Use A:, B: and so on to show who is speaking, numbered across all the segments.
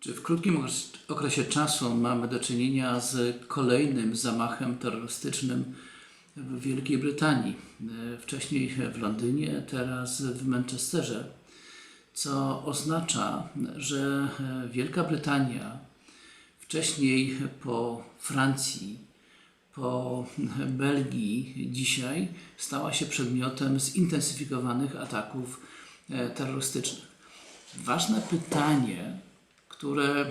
A: Czy w krótkim okres- okresie czasu mamy do czynienia z kolejnym zamachem terrorystycznym w Wielkiej Brytanii? Wcześniej w Londynie, teraz w Manchesterze, co oznacza, że Wielka Brytania wcześniej po Francji, po Belgii dzisiaj stała się przedmiotem zintensyfikowanych ataków terrorystycznych. Ważne pytanie, które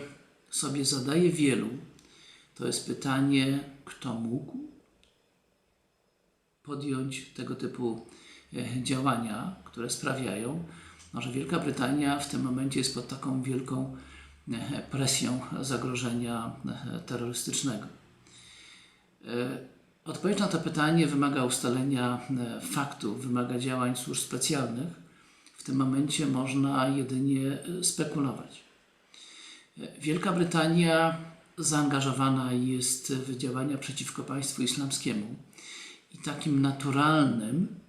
A: sobie zadaje wielu, to jest pytanie, kto mógł podjąć tego typu e, działania, które sprawiają, no, że Wielka Brytania w tym momencie jest pod taką wielką e, presją zagrożenia e, terrorystycznego. Odpowiedź na to pytanie wymaga ustalenia faktów, wymaga działań służb specjalnych. W tym momencie można jedynie spekulować. Wielka Brytania zaangażowana jest w działania przeciwko państwu islamskiemu i takim naturalnym,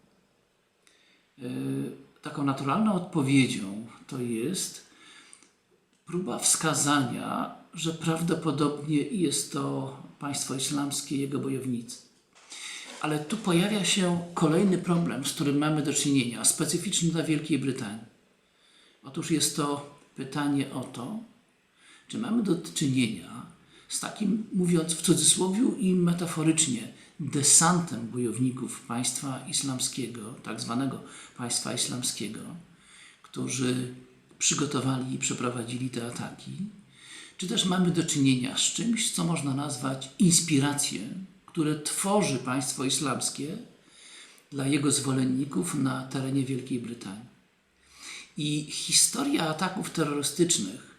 A: e, taką naturalną odpowiedzią to jest próba wskazania, że prawdopodobnie jest to państwo islamskie i jego bojownicy. Ale tu pojawia się kolejny problem, z którym mamy do czynienia, specyficzny dla Wielkiej Brytanii. Otóż jest to pytanie o to, czy mamy do czynienia z takim, mówiąc w cudzysłowie i metaforycznie, desantem bojowników państwa islamskiego, tak zwanego państwa islamskiego, którzy przygotowali i przeprowadzili te ataki, czy też mamy do czynienia z czymś, co można nazwać inspirację, które tworzy państwo islamskie dla jego zwolenników na terenie Wielkiej Brytanii. I historia ataków terrorystycznych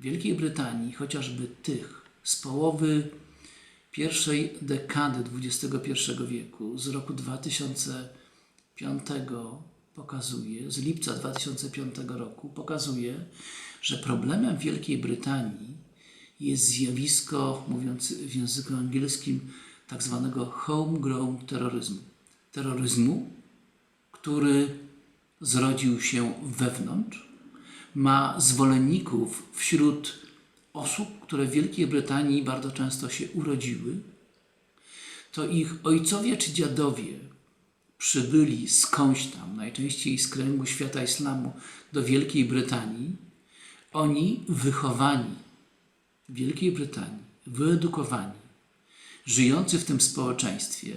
A: Wielkiej Brytanii, chociażby tych z połowy pierwszej dekady XXI wieku, z roku 2005 pokazuje, z lipca 2005 roku pokazuje, że problemem Wielkiej Brytanii jest zjawisko, mówiąc w języku angielskim, tak zwanego homegrown terroryzmu. Terroryzmu, który zrodził się wewnątrz, ma zwolenników wśród osób, które w Wielkiej Brytanii bardzo często się urodziły, to ich ojcowie czy dziadowie przybyli skądś tam, najczęściej z kręgu świata islamu, do Wielkiej Brytanii, oni wychowani w Wielkiej Brytanii, wyedukowani, żyjący w tym społeczeństwie,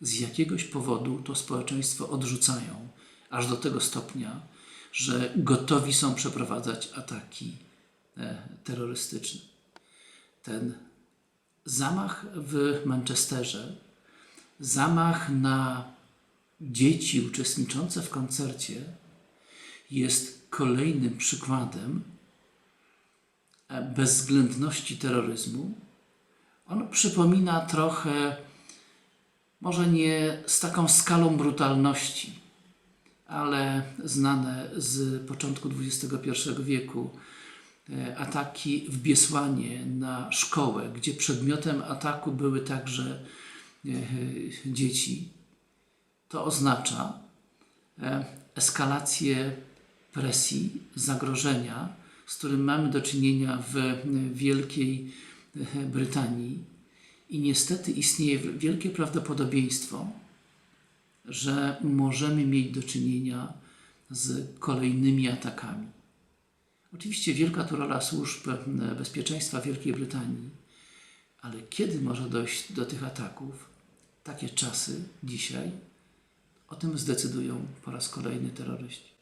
A: z jakiegoś powodu to społeczeństwo odrzucają, aż do tego stopnia, że gotowi są przeprowadzać ataki e, terrorystyczne. Ten zamach w Manchesterze, zamach na dzieci uczestniczące w koncercie jest kolejnym przykładem e, bezwzględności terroryzmu. On przypomina trochę, może nie z taką skalą brutalności, ale znane z początku XXI wieku e, ataki w Biesłanie na szkołę, gdzie przedmiotem ataku były także e, dzieci. To oznacza e, eskalację presji, zagrożenia, z którym mamy do czynienia w Wielkiej Brytanii. I niestety istnieje wielkie prawdopodobieństwo, że możemy mieć do czynienia z kolejnymi atakami. Oczywiście wielka to rola służb e, bezpieczeństwa Wielkiej Brytanii, ale kiedy może dojść do tych ataków? Takie czasy dzisiaj o tym zdecydują po raz kolejny terroryści.